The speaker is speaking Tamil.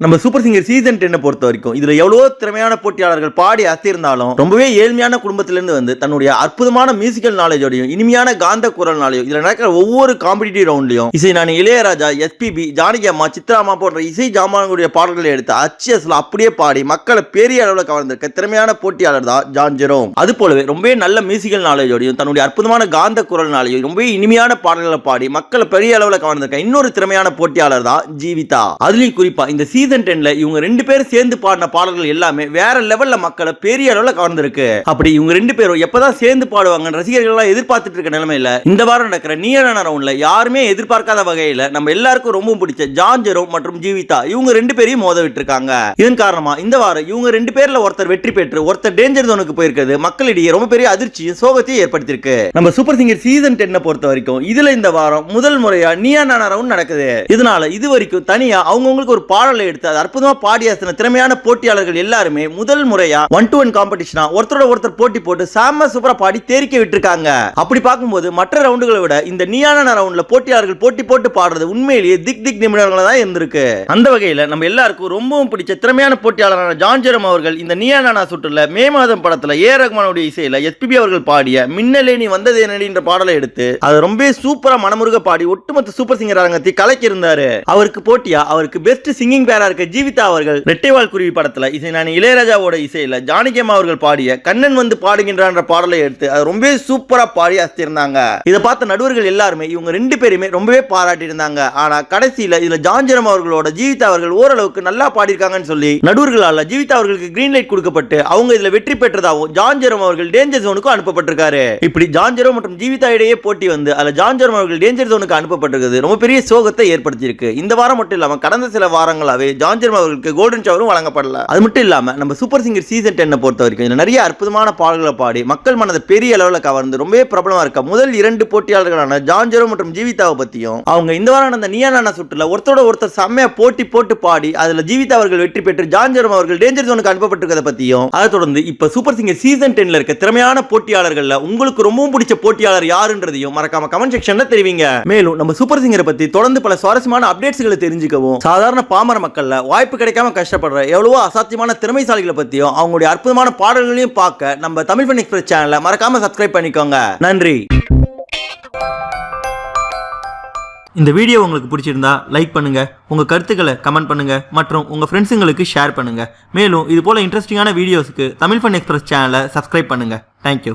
நம்ம சூப்பர் சிங்கர் சீசன் டென்னை பொறுத்த வரைக்கும் இதுல எவ்வளவோ திறமையான போட்டியாளர்கள் பாடி அசையிருந்தாலும் ரொம்பவே ஏழ்மையான குடும்பத்திலிருந்து வந்து தன்னுடைய அற்புதமான மியூசிக்கல் நாலேஜோடையும் இனிமையான காந்த குரல்னாலையும் இதுல நடக்கிற ஒவ்வொரு காம்படிட்டிவ் ரவுண்ட்லையும் இசை நான் இளையராஜா எஸ்பிபி ஜானகி அம்மா சித்ராமா போன்ற இசை ஜாமான்களுடைய பாடல்களை எடுத்து அச்சியஸ்ல அப்படியே பாடி மக்களை பெரிய அளவில் கவர்ந்திருக்க திறமையான போட்டியாளர் தான் ஜான் ஜெரோம். அது போலவே ரொம்பவே நல்ல மியூசிக்கல் நாலேஜோடையும் தன்னுடைய அற்புதமான காந்த குரல்னாலையும் ரொம்பவே இனிமையான பாடல்களை பாடி மக்களை பெரிய அளவில் கவர்ந்திருக்க இன்னொரு திறமையான போட்டியாளர் தான் ஜீவிதா. அதுலயும் குறிப்பா இந்த சீசன் டென்ல இவங்க ரெண்டு பேரும் சேர்ந்து பாடின பாடல்கள் எல்லாமே வேற லெவல்ல மக்களை பெரிய அளவுல கவர்ந்திருக்கு. அப்படி இவங்க ரெண்டு பேரும் எப்பதான் சேர்ந்து பாடுவாங்க ரசிகர்கள் எல்லாம் எதிர்பார்த்துட்டு இருக்க நிலைமையில இந்த வாரம் நடக்கிற நீரான ரவுண்ட்ல யாருமே எதிர்பார்க்காத வகையில நம்ம எல்லாருக்கும் ரொம்ப பிடிச்ச ஜான் ஜெரோம் மற்றும் ஜீவிதா இவங்க ரெண்டு பேரையும் மோத விட்டுருக்காங்க. இதன் காரணமா இந்த வாரம் இவங்க ரெண்டு பேர்ல ஒருத்தர் வெற்றி பெற்று ஒருத்தர் டேஞ்சர் ஜோனுக்கு போயிருக்கிறது மக்களிடையே ரொம்ப பெரிய அதிர்ச்சியும் சோகத்தையும் ஏற்படுத்தியிருக்கு. நம்ம சூப்பர் சிங்கர் சீசன் டென்னை பொறுத்த வரைக்கும் இதுல இந்த வாரம் முதல் முறையா நீயா நானா ரவுண்ட் நடக்குது. இதனால இது வரைக்கும் தனியா அவங்கவுங்களுக்கு ஒரு பாடலை எடுத்து அது அற்புதமாக பாடி அசன திறமையான போட்டியாளர்கள் எல்லாருமே முதல் முறையா ஒன் டு ஒன் காம்படிஷனா ஒருத்தரோட ஒருத்தர் போட்டி போட்டு சாம சூப்பரா பாடி தேரிக்க விட்டுருக்காங்க. அப்படி பார்க்கும்போது மற்ற ரவுண்டுகளை விட இந்த நீயான ரவுண்ட்ல போட்டியாளர்கள் போட்டி போட்டு பாடுறது உண்மையிலேயே திக் திக் நிமிடங்களா தான் இருந்திருக்கு. அந்த வகையில நம்ம எல்லாருக்கும் ரொம்பவும் பிடிச்ச திறமையான போட்டியாளரான ஜான்ஜெரம் அவர்கள் இந்த நீயானா சுற்றுல மே மாதம் படத்துல ஏ ரகுமானுடைய இசையில எஸ்பிபி அவர்கள் பாடிய மின்னலே நீ வந்தது நடி பாடலை எடுத்து அது ரொம்ப சூப்பரா மனமுருக பாடி ஒட்டுமொத்த சூப்பர் சிங்கர் அரங்கத்தை கலக்கி இருந்தாரு அவருக்கு போட்டியா? அவருக்கு பெஸ்ட் சிங்கிங் பேரா இருக்க ஜீவிதா அவர்கள். ரெட்டைவால் குருவி படத்துல. இசை நான் இளையராஜாவோட இசையில ஜானகியம்மா அவர்கள் பாடிய கண்ணன் வந்து பாடுகின்றான்ற பாடலை எடுத்து அது ரொம்பவே சூப்பரா பாடி அசத்திருந்தாங்க. இதை பார்த்த நடுவர்கள் எல்லாருமே இவங்க ரெண்டு பேருமே ரொம்பவே பாராட்டி இருந்தாங்க ஆனா கடைசியில இதுல ஜான்ஜரம் அவர்களோட ஜீவிதா அவர்கள் ஓரளவுக்கு நல்லா பாடியிருக்காங்கன்னு சொல்லி நடுவர்களால ஜீவிதா அவர்களுக்கு கிரீன் லைட் கொடுக்கப்பட்டு அவங்க இதுல வெற்றி பெற்றதாகவும் ஜான்ஜரம் அவர்கள் டேஞ்சர் ஜோனுக்கும் அனுப்பப்பட்டிருக்காரு. இப்படி ஜான்ஜரம் மற்றும் ஜீவிதா இடையே போட்டி வந்து அதுல ஜான்ஜரம் அவர்கள் டேஞ்சர் ஜோனுக்கு அனுப்பப்பட்டிருக்கிறது. ரொம்ப பெரிய சோகத்தை ஏற்படுத்தியிருக்கு. இந்த வாரம் மட்டும் இல்லாம கடந்த சில ஜான் ஜெர்மா அவர்களுக்கு கோல்டன் ஷவரும் வழங்கப்படல. அது மட்டும் இல்லாம நம்ம சூப்பர் சிங்கர் சீசன் டென்னை பொறுத்த வரைக்கும் நிறைய அற்புதமான பாடல்களை பாடி மக்கள் மனதை பெரிய அளவில் கவர்ந்து ரொம்பவே பிரபலமா இருக்க முதல் இரண்டு போட்டியாளர்களான ஜான்ஜரோ மற்றும் ஜீவிதாவை பத்தியும் அவங்க இந்த வாரம் நடந்த நியானானா சுற்றுல ஒருத்தரோட ஒருத்தர் செம்மையா போட்டி போட்டு பாடி அதுல ஜீவிதா அவர்கள் வெற்றி பெற்று ஜான்ஜரம் அவர்கள் டேஞ்சர் ஜோனுக்கு அனுப்பப்பட்டிருக்கிறத பத்தியும் அதை தொடர்ந்து இப்ப சூப்பர் சிங்கர் சீசன் டென்ல இருக்க திறமையான போட்டியாளர்கள்ல உங்களுக்கு ரொம்பவும் பிடிச்ச போட்டியாளர் யாருன்றதையும் மறக்காம கமெண்ட் செக்ஷன்ல தெரிவிங்க. மேலும் நம்ம சூப்பர் சிங்கரை பத்தி தொடர்ந்து பல சுவாரஸ்யமான அப்டேட்ஸ்களை தெரிஞ்சுக்கவும் சாதாரண பாமர மக்கள் மக்கள்ல வாய்ப்பு கிடைக்காம கஷ்டப்படுற எவ்வளவோ அசாத்தியமான திறமைசாலிகளை பத்தியும் அவங்களுடைய அற்புதமான பாடல்களையும் பார்க்க நம்ம தமிழ் ஃபன் எக்ஸ்பிரஸ் சேனலை மறக்காம சப்ஸ்கிரைப் பண்ணிக்கோங்க. நன்றி. இந்த வீடியோ உங்களுக்கு பிடிச்சிருந்தா லைக் பண்ணுங்க உங்க கருத்துக்களை கமெண்ட் பண்ணுங்க மற்றும் உங்க ஃப்ரெண்ட்ஸுங்களுக்கு ஷேர் பண்ணுங்க. மேலும் இது போல இன்ட்ரெஸ்டிங்கான வீடியோஸ்க்கு தமிழ் ஃபன் எக்ஸ்பிரஸ் சேனலை சப்ஸ்கிரைப் பண்ணுங்க. Thank you